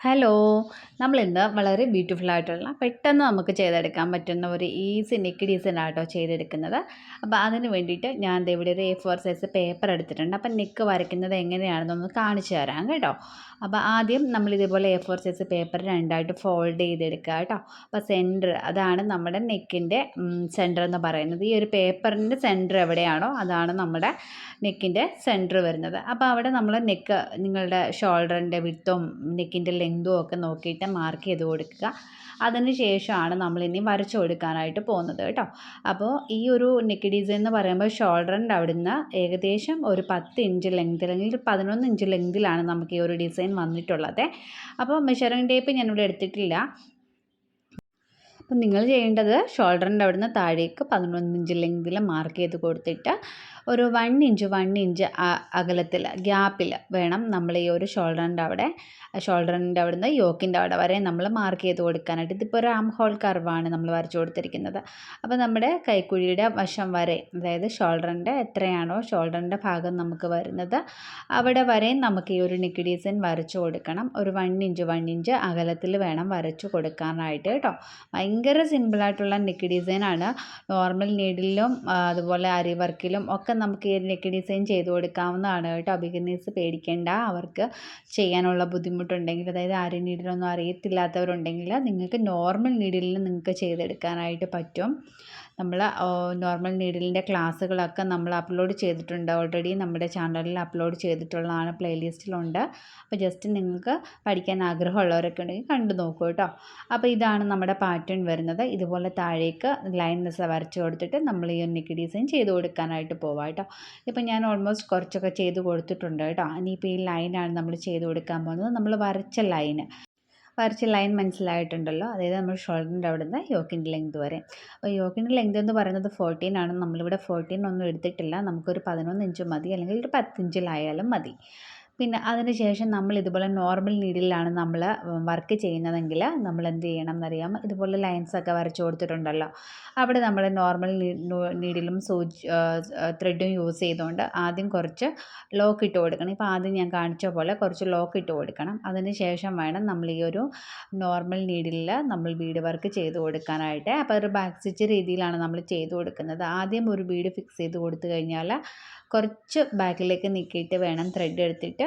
Hello. നമ്മളിന്ന് വളരെ beautiful ആയിട്ടുള്ള പെട്ടെന്ന് നമുക്ക് ചെയ്തെടുക്കാൻ പറ്റുന്ന ഒരു ഈസി നെക്ക് ഡിസൈൻ ആട്ടോ ചെയ്തെടുക്കുന്നത്. അപ്പോൾ അതിന് വേണ്ടിയിട്ട് ഞാൻ ഇവിടെ ഒരു എ ഫോർ സൈസ് പേപ്പർ എടുത്തിട്ടുണ്ട്. അപ്പം നെക്ക് വരയ്ക്കുന്നത് എങ്ങനെയാണെന്നൊന്ന് കാണിച്ചു തരാം കേട്ടോ. അപ്പോൾ ആദ്യം നമ്മൾ ഇതേപോലെ എ ഫോർ സൈസ് പേപ്പർ രണ്ടായിട്ട് ഫോൾഡ് ചെയ്തെടുക്കുക കേട്ടോ. അപ്പോൾ സെന്റർ അതാണ് നമ്മുടെ നെക്കിന്റെ സെന്റർ എന്ന് പറയുന്നത്. ഈ ഒരു പേപ്പറിന്റെ സെന്റർ എവിടെയാണോ അതാണ് നമ്മുടെ നെക്കിന്റെ സെന്റർ വരുന്നത്. അപ്പോൾ അവിടെ നമ്മൾ നെക്ക് നിങ്ങളുടെ ഷോൾഡറിന്റെ വിത്തും നെക്കിന്റെ ലെങ്തും ഒക്കെ നോക്കിയിട്ട് മാർക്ക് ചെയ്ത് കൊടുക്കുക. അതിന് ശേഷമാണ് നമ്മൾ ഇനി വരച്ചു കൊടുക്കാനായിട്ട് പോകുന്നത് കേട്ടോ. അപ്പോൾ ഈ ഒരു നെക്ക് ഡിസൈൻ എന്ന് പറയുമ്പോൾ ഷോൾഡറിന്റെ അവിടുന്ന് ഏകദേശം ഒരു പത്ത് ഇഞ്ച് ലെങ്ത് അല്ലെങ്കിൽ പതിനൊന്ന് ഇഞ്ച് ലെങ്തിലാണ് നമുക്ക് ഈ ഒരു ഡിസൈൻ വന്നിട്ടുള്ളത്. അപ്പോൾ മെഷറിംഗ് ടേപ്പ് ഞാനിവിടെ എടുത്തിട്ടില്ല. അപ്പം നിങ്ങൾ ചെയ്യേണ്ടത് ഷോൾഡറിന്റെ അവിടുന്ന് താഴേക്ക് പതിനൊന്ന് ഇഞ്ച് ലെങ്തിൽ മാർക്ക് ചെയ്ത് കൊടുത്തിട്ട് ഒരു വൺ ഇഞ്ച് വൺ ഇഞ്ച് അകലത്തിൽ ഗ്യാപ്പിൽ വേണം നമ്മൾ ഈ ഒരു ഷോൾഡറിന്റെ അവിടെ ഷോൾഡറിന്റെ അവിടുന്ന് യോക്കിന്റെ അവിടെ വരെ നമ്മൾ മാർക്ക് ചെയ്ത് കൊടുക്കാനായിട്ട്. ഇതിപ്പോൾ ഒരു ആം ഹോൾ കർവാണ് നമ്മൾ വരച്ചു കൊടുത്തിരിക്കുന്നത്. അപ്പോൾ നമ്മുടെ കൈക്കുഴിയുടെ വശം വരെ അതായത് ഷോൾഡറിന്റെ എത്രയാണോ ഷോൾഡറിന്റെ ഭാഗം നമുക്ക് വരുന്നത് അവിടെ വരെ നമുക്ക് ഈ ഒരു നെക്ക് ഡിസൈൻ വരച്ചു കൊടുക്കണം. ഒരു വൺ ഇഞ്ച് വൺ ഇഞ്ച് അകലത്തിൽ വേണം വരച്ചു കൊടുക്കാനായിട്ട് കേട്ടോ ഭയങ്കര സിമ്പിളായിട്ടുള്ള നിക്കി ഡിസൈനാണ് നോർമൽ നീഡിലും അതുപോലെ അരി വർക്കിലും ഒക്കെ നമുക്ക് ഈ നെക്ക് ഡിസൈൻ ചെയ്ത് കൊടുക്കാവുന്നതാണ് കേട്ടോ. ബിഗിനേഴ്സ് പേടിക്കേണ്ട. അവർക്ക് ചെയ്യാനുള്ള ബുദ്ധിമുട്ടുണ്ടെങ്കിൽ അതായത് ആരും നീഡിലൊന്നും അറിയത്തില്ലാത്തവരുണ്ടെങ്കിൽ നിങ്ങൾക്ക് നോർമൽ നീഡിലിൽ നിങ്ങൾക്ക് ചെയ്തെടുക്കാനായിട്ട് പറ്റും. നമ്മൾ നോർമൽ നീഡിലിന്റെ ക്ലാസ്സുകളൊക്കെ നമ്മൾ അപ്ലോഡ് ചെയ്തിട്ടുണ്ട്. ഓൾറെഡി നമ്മുടെ ചാനലിൽ അപ്ലോഡ് ചെയ്തിട്ടുള്ളതാണ് പ്ലേലിസ്റ്റിലുണ്ട് അപ്പോൾ ജസ്റ്റ് നിങ്ങൾക്ക് പഠിക്കാൻ ആഗ്രഹമുള്ളവരൊക്കെ ഉണ്ടെങ്കിൽ കണ്ടു നോക്കൂ കേട്ടോ. അപ്പോൾ ഇതാണ് നമ്മുടെ പാറ്റേൺ വരുന്നത്. ഇതുപോലെ താഴേക്ക് ലൈൻ വരച്ച് കൊടുത്തിട്ട് നമ്മൾ ഈ നെക്ക് ഡിസൈൻ ചെയ്ത് കൊടുക്കാനായിട്ട് പോവാം. കേട്ടോ. ഇപ്പം ഞാൻ ഓൾമോസ്റ്റ് കുറച്ചൊക്കെ ചെയ്ത് കൊടുത്തിട്ടുണ്ട് കേട്ടോ. ഇനിയിപ്പോൾ ഈ ലൈനാണ് നമ്മൾ ചെയ്ത് കൊടുക്കാൻ പോകുന്നത്. നമ്മൾ വരച്ച ലൈന് വരച്ച ലൈൻ മനസ്സിലായിട്ടുണ്ടല്ലോ? അതായത് നമ്മൾ ഷോൾഡറിന്റെ അവിടെ നിന്ന് യോക്കിന്റെ ലെങ്ത് വരെ. അപ്പോൾ യോക്കിന്റെ ലെങ്ത് എന്ന് പറയുന്നത് ഫോർട്ടീൻ ആണ്. നമ്മളിവിടെ ഫോർട്ടീൻ ഒന്നും എടുത്തിട്ടില്ല. നമുക്കൊരു പതിനൊന്ന് ഇഞ്ച് മതി. അല്ലെങ്കിൽ ഒരു പത്തിഞ്ചിലായാലും മതി. പിന്നെ അതിന് ശേഷം നമ്മൾ ഇതുപോലെ നോർമൽ നീഡിലാണ് നമ്മൾ വർക്ക് ചെയ്യുന്നതെങ്കിൽ നമ്മൾ എന്ത് ചെയ്യണം എന്നറിയാം. ഇതുപോലെ ലൈൻസൊക്കെ വരച്ച് കൊടുത്തിട്ടുണ്ടല്ലോ. അവിടെ നമ്മൾ നോർമൽ നീഡിലും സൂചി ത്രെഡും യൂസ് ചെയ്തുകൊണ്ട് ആദ്യം കുറച്ച് ലോക്ക് ഇട്ട് കൊടുക്കണം. ഇപ്പോൾ ആദ്യം ഞാൻ കാണിച്ച പോലെ കുറച്ച് ലോക്ക് ഇട്ട് കൊടുക്കണം. അതിന് ശേഷം വേണം നമ്മൾ ഈ ഒരു നോർമൽ നീഡിലിൽ നമ്മൾ ബീഡ് വർക്ക് ചെയ്ത് കൊടുക്കാനായിട്ട്. അപ്പോൾ ഒരു ബാക്ക് സ്റ്റിച്ച് രീതിയിലാണ് നമ്മൾ ചെയ്ത് കൊടുക്കുന്നത്. ആദ്യം ഒരു ബീഡ് ഫിക്സ് ചെയ്ത് കൊടുത്തു കഴിഞ്ഞാൽ കുറച്ച് ബാക്കിലേക്ക് നീക്കിയിട്ട് വേണം ത്രെഡ് എടുത്തിട്ട്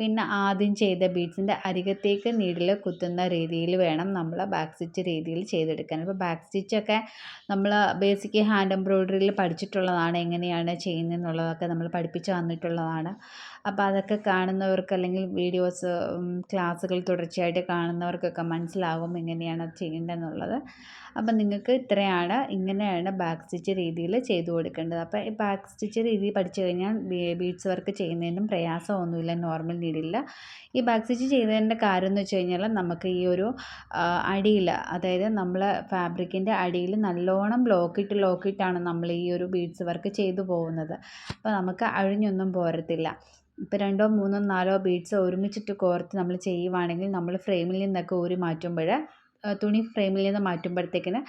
പിന്നെ ആദ്യം ചെയ്ത ബീഡ്സിന്റെ അരികത്തേക്ക് നീഡിൽ കുത്തുന്ന രീതിയിൽ വേണം നമ്മൾ ബാക്ക് സ്റ്റിച്ച് രീതിയിൽ ചെയ്തെടുക്കാൻ. അപ്പോൾ ബാക്ക് സ്റ്റിച്ചൊക്കെ നമ്മൾ ബേസിക് ഹാൻഡ് എംബ്രോയ്ഡറിയിൽ പഠിച്ചിട്ടുള്ളതാണ് എങ്ങനെയാണ് ചെയ്യുന്നതെന്നുള്ളതൊക്കെ നമ്മൾ പഠിപ്പിച്ച് വന്നിട്ടുള്ളതാണ്. അപ്പോൾ അതൊക്കെ കാണുന്നവർക്ക് അല്ലെങ്കിൽ വീഡിയോസ് ക്ലാസ്സുകൾ തുടർച്ചയായിട്ട് കാണുന്നവർക്കൊക്കെ മനസ്സിലാകും എങ്ങനെയാണ് അത് ചെയ്യേണ്ടതെന്നുള്ളത്. അപ്പം നിങ്ങൾക്ക് ഇത്രയാണ് ഇങ്ങനെയാണ് ബാക്ക് സ്റ്റിച്ച് രീതിയിൽ ചെയ്തു കൊടുക്കേണ്ടത്. അപ്പോൾ ഈ ബാക്ക് സ്റ്റിച്ച് രീതി പഠിച്ചു കഴിഞ്ഞാൽ ബീഡ്സ് വർക്ക് ചെയ്യുന്നതിനും പ്രയാസമൊന്നുമില്ല നോർമൽ നീഡില്ല ഈ ബാക്ക് സ്റ്റിച്ച് ചെയ്തതിന്റെ കാര്യം എന്ന് വെച്ച് കഴിഞ്ഞാൽ നമുക്ക് ഈ ഒരു അടിയിൽ അതായത് നമ്മൾ ഫാബ്രിക്കിന്റെ അടിയിൽ നല്ലോണം ലോക്കിട്ട് ലോക്കിട്ടാണ് നമ്മൾ ഈ ഒരു ബീഡ്സ് വർക്ക് ചെയ്തു പോകുന്നത്. അപ്പോൾ നമുക്ക് അഴിഞ്ഞൊന്നും പോരത്തില്ല. ഇപ്പോൾ രണ്ടോ മൂന്നോ നാലോ ബീഡ്സ് ഒരുമിച്ചിട്ട് കോർത്ത് നമ്മൾ ചെയ്യുവാണെങ്കിൽ നമ്മൾ ഫ്രെയിമിൽ നിന്നൊക്കെ ഊരി മാറ്റുമ്പോൾ തുണി ഫ്രെയിമിൽ നിന്ന് മാറ്റുമ്പോഴത്തേക്കിന്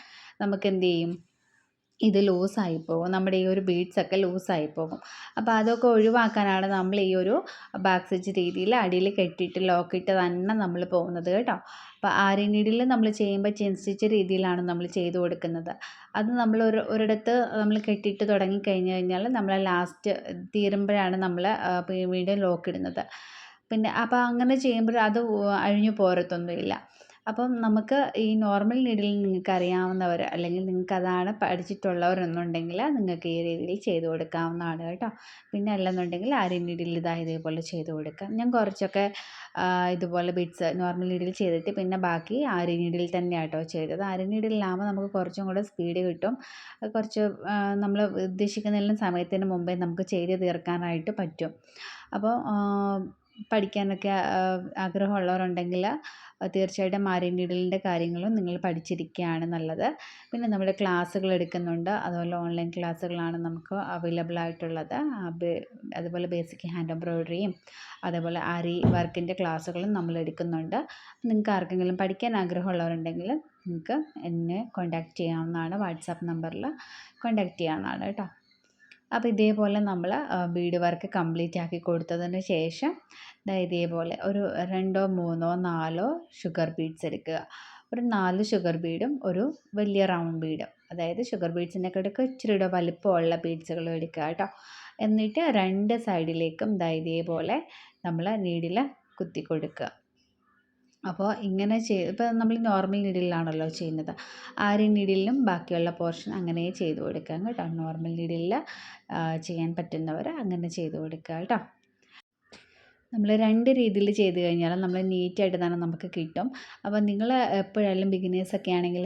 നമുക്ക് എന്ത് ചെയ്യും? ഇത് ലൂസായി പോകും. നമ്മുടെ ഈ ഒരു ബീഡ്സൊക്കെ ലൂസായി പോകും. അപ്പോൾ അതൊക്കെ ഒഴിവാക്കാനാണ് നമ്മൾ ഈ ഒരു ബാക്ക് സ്റ്റിച്ച് രീതിയിൽ അടിയിൽ കെട്ടിയിട്ട് ലോക്കിട്ട് തന്നെ നമ്മൾ പോകുന്നത് കേട്ടോ. അപ്പോൾ ആരി നീഡിൽ നമ്മൾ ചെയ്യുമ്പോൾ ചെയിൻ സ്റ്റിച്ച് രീതിയിലാണ് നമ്മൾ ചെയ്തു കൊടുക്കുന്നത്. അത് നമ്മൾ ഒരു ഒരിടത്ത് നമ്മൾ കെട്ടിയിട്ട് തുടങ്ങി കഴിഞ്ഞ് കഴിഞ്ഞാൽ നമ്മൾ ലാസ്റ്റ് തീരുമ്പോഴാണ് നമ്മൾ വീണ്ടും ലോക്ക് ഇടുന്നത്. പിന്നെ അപ്പോൾ അങ്ങനെ ചെയ്യുമ്പോൾ അത് അഴിഞ്ഞു പോരത്തൊന്നുമില്ല. അപ്പം നമുക്ക് ഈ നോർമൽ നീഡിൽ നിങ്ങൾക്ക് അറിയാവുന്നവർ അല്ലെങ്കിൽ നിങ്ങൾക്ക് അതാണ് പഠിച്ചിട്ടുള്ളവർ എന്നുണ്ടെങ്കിൽ നിങ്ങൾക്ക് ഈ രീതിയിൽ ചെയ്ത് കൊടുക്കാവുന്നതാണ് കേട്ടോ. പിന്നെ അല്ലെന്നുണ്ടെങ്കിൽ ആരി നീഡിൽ ഇതാ ഇതേപോലെ ചെയ്ത് കൊടുക്കാം ഞാൻ കുറച്ചൊക്കെ ഇതുപോലെ ബിറ്റ്സ് നോർമൽ നീഡിൽ ചെയ്തിട്ട് പിന്നെ ബാക്കി ആരി നീഡിൽ തന്നെയാണ് കേട്ടോ ചെയ്തത്. ആരി നീഡിലാകുമ്പോൾ നമുക്ക് കുറച്ചും കൂടെ സ്പീഡ് കിട്ടും. കുറച്ച് നമ്മൾ ഉദ്ദേശിക്കുന്നതിലും സമയത്തിന് മുമ്പേ നമുക്ക് ചെയ്ത് തീർക്കാനായിട്ട് പറ്റും. അപ്പോൾ പഠിക്കാനൊക്കെ ആഗ്രഹമുള്ളവരുണ്ടെങ്കിൽ തീർച്ചയായിട്ടും ആര്യ നീഡിലിന്റെ കാര്യങ്ങളും നിങ്ങൾ പഠിച്ചിരിക്കുകയാണ് നല്ലത്. പിന്നെ നമ്മൾ ക്ലാസ്സുകൾ എടുക്കുന്നുണ്ട്. അതുപോലെ ഓൺലൈൻ ക്ലാസ്സുകളാണ് നമുക്ക് അവൈലബിൾ ആയിട്ടുള്ളത്. അതുപോലെ ബേസിക് ഹാൻഡ് എംബ്രോയ്ഡറിയും അതേപോലെ ആരി വർക്കിന്റെ ക്ലാസ്സുകളും നമ്മൾ എടുക്കുന്നുണ്ട്. നിങ്ങൾക്ക് ആർക്കെങ്കിലും പഠിക്കാൻ ആഗ്രഹമുള്ളവരുണ്ടെങ്കിൽ നിങ്ങൾക്ക് എന്നെ കോൺടാക്റ്റ് ചെയ്യാവുന്നതാണ്. വാട്സാപ്പ് നമ്പറിൽ കോൺടാക്റ്റ് ചെയ്യാവുന്നതാണ് കേട്ടോ. അപ്പോൾ ഇതേപോലെ നമ്മൾ ബീഡ് വർക്ക് കംപ്ലീറ്റ് ആക്കി കൊടുത്തതിന് ശേഷം ദാ ഇതേപോലെ ഒരു രണ്ടോ മൂന്നോ നാലോ ഷുഗർ ബീഡ്സ് എടുക്കുക. ഒരു നാല് ഷുഗർ ബീഡും ഒരു വലിയ റൗണ്ട് ബീഡും. അതായത് ഷുഗർ ബീഡ്സിന്റെ കിടക്ക് ഇച്ചിരിയുടെ വലിപ്പമുള്ള ബീഡ്സുകൾ എടുക്കുക കേട്ടോ. എന്നിട്ട് രണ്ട് സൈഡിലേക്കും ദാ ഇതേപോലെ നമ്മൾ നീഡിൽ കുത്തി കൊടുക്കുക. അപ്പോൾ ഇങ്ങനെ ചെയ്ത് ഇപ്പോൾ നമ്മൾ നോർമൽ നീഡിലാണല്ലോ ചെയ്യുന്നത്. ആ ഒരു നീഡിലും ബാക്കിയുള്ള പോർഷൻ അങ്ങനെ ചെയ്ത് കൊടുക്കാം കേട്ടോ. നോർമൽ നീഡിലിൽ ചെയ്യാൻ പറ്റുന്നവർ അങ്ങനെ ചെയ്ത് കൊടുക്കുക കേട്ടോ. നമ്മൾ രണ്ട് രീതിയിൽ ചെയ്ത് കഴിഞ്ഞാൽ നമ്മൾ നീറ്റായിട്ട് തന്നെ നമുക്ക് കിട്ടും. അപ്പോൾ നിങ്ങൾ എപ്പോഴായാലും ബിഗിനേഴ്സൊക്കെ ആണെങ്കിൽ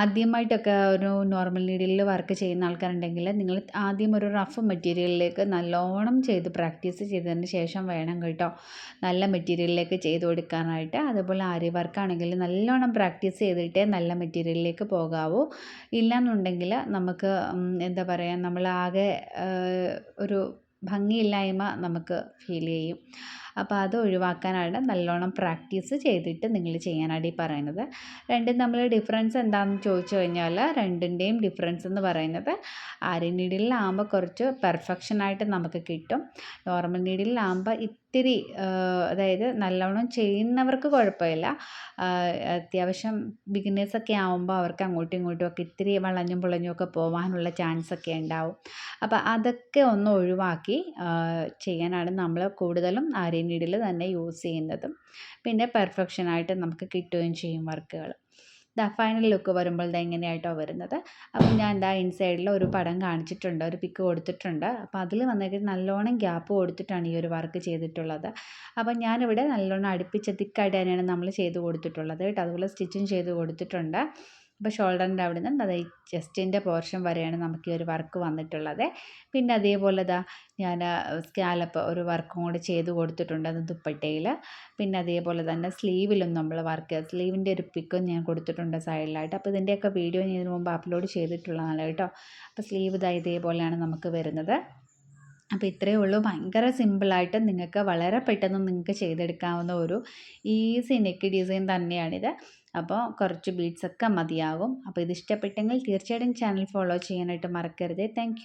ആദ്യമായിട്ടൊക്കെ ഒരു നോർമൽ നീഡിലിൽ വർക്ക് ചെയ്യുന്ന ആൾക്കാരുണ്ടെങ്കിൽ നിങ്ങൾ ആദ്യം ഒരു റഫ് മെറ്റീരിയലിലേക്ക് നല്ലോണം ചെയ്ത് പ്രാക്ടീസ് ചെയ്തതിന് ശേഷം വേണം കേട്ടോ. നല്ല മെറ്റീരിയലിലേക്ക് ചെയ്ത് കൊടുക്കാനായിട്ട്. അതുപോലെ ആരി വർക്കാണെങ്കിൽ നല്ലോണം പ്രാക്ടീസ് ചെയ്തിട്ടേ നല്ല മെറ്റീരിയലിലേക്ക് പോകാവൂ. ഇല്ലയെന്നുണ്ടെങ്കിൽ നമുക്ക് എന്താ പറയുക നമ്മളാകെ ഒരു ഭംഗിയില്ലായ്മ നമുക്ക് ഫീൽ ചെയ്യും. അപ്പോൾ അത് ഒഴിവാക്കാനാണ് നല്ലോണം പ്രാക്ടീസ് ചെയ്തിട്ട് നിങ്ങൾ ചെയ്യാനാണ് ഈ പറയുന്നത്. രണ്ടും തമ്മിൽ ഡിഫറൻസ് എന്താണെന്ന് ചോദിച്ചു കഴിഞ്ഞാൽ രണ്ടിന്റെയും ഡിഫറൻസ് എന്ന് പറയുന്നത് ആരി നീഡിലാകുമ്പോൾ കുറച്ച് പെർഫെക്ഷനായിട്ട് നമുക്ക് കിട്ടും. നോർമൽ നീഡിലാകുമ്പോൾ ഇത്തിരി അതായത് നല്ലോണം ചെയ്യുന്നവർക്ക് കുഴപ്പമില്ല. അത്യാവശ്യം ബിഗിനേഴ്സൊക്കെ ആകുമ്പോൾ അവർക്ക് അങ്ങോട്ടും ഇങ്ങോട്ടും ഒക്കെ ഇത്തിരി വളഞ്ഞും പുളഞ്ഞും ഒക്കെ പോകാനുള്ള ചാൻസ് ഒക്കെ ഉണ്ടാവും. അപ്പോൾ അതൊക്കെ ഒന്ന് ഒഴിവാക്കി ചെയ്യാനാണ് നമ്മൾ കൂടുതലും ആര്യ നീഡിൽ തന്നെ യൂസ് ചെയ്യുന്നതും പിന്നെ പെർഫെക്ഷനായിട്ട് നമുക്ക് കിട്ടുകയും ചെയ്യും വർക്കുകൾ. ദാ ഫൈനൽ ലുക്ക് വരുമ്പോൾ ദാ എങ്ങനെയായിട്ടോ വരുന്നത്. അപ്പം ഞാൻ ദാ ഇൻസൈഡിൽ ഒരു പടം കാണിച്ചിട്ടുണ്ട് ഒരു പിക്ക് കൊടുത്തിട്ടുണ്ട്. അപ്പോൾ അതിൽ വന്നിട്ട് നല്ലോണം ഗ്യാപ്പ് കൊടുത്തിട്ടാണ് ഈ ഒരു വർക്ക് ചെയ്തിട്ടുള്ളത്. അപ്പം ഞാനിവിടെ നല്ലോണം അടുപ്പിച്ച് തിക്കായിട്ട് തന്നെയാണ് നമ്മൾ ചെയ്ത് കൊടുത്തിട്ടുള്ളത് കേട്ടോ. അതുപോലെ സ്റ്റിച്ചും ചെയ്ത് കൊടുത്തിട്ടുണ്ട്. അപ്പോൾ ഷോൾഡറിന്റെ അവിടെ നിന്ന് അത് ചെസ്റ്റിന്റെ പോർഷൻ വരെയാണ് നമുക്ക് ഈ ഒരു വർക്ക് വന്നിട്ടുള്ളത്. പിന്നെ അതേപോലെ ഇതാ ഞാൻ സ്കാലപ്പ് ഒരു വർക്കും കൂടി ചെയ്ത് കൊടുത്തിട്ടുണ്ട് അത് ദുപ്പട്ടയിൽ. പിന്നെ അതേപോലെ തന്നെ സ്ലീവിലും നമ്മൾ വർക്ക് സ്ലീവിന്റെ ഒരു പിക്കും ഞാൻ കൊടുത്തിട്ടുണ്ട് സൈഡിലായിട്ട്. അപ്പോൾ ഇതിന്റെയൊക്കെ വീഡിയോ ഞാൻ ഇതിന് മുമ്പ് അപ്ലോഡ് ചെയ്തിട്ടുള്ളതാണ് കേട്ടോ. അപ്പോൾ സ്ലീവ് ഇതാ ഇതേപോലെയാണ് നമുക്ക് വരുന്നത്. അപ്പോൾ ഇത്രയേ ഉള്ളൂ. ഭയങ്കര സിമ്പിളായിട്ട് നിങ്ങൾക്ക് വളരെ പെട്ടെന്ന് നിങ്ങൾക്ക് ചെയ്തെടുക്കാവുന്ന ഒരു ഈസി നെക്ക് ഡിസൈൻ തന്നെയാണിത്. അപ്പോൾ കുറച്ച് ബീഡ്സൊക്കെ മതിയാകും. അപ്പോൾ ഇത് ഇഷ്ടപ്പെട്ടെങ്കിൽ തീർച്ചയായിട്ടും ചാനൽ ഫോളോ ചെയ്യാനായിട്ട് മറക്കരുത്. താങ്ക്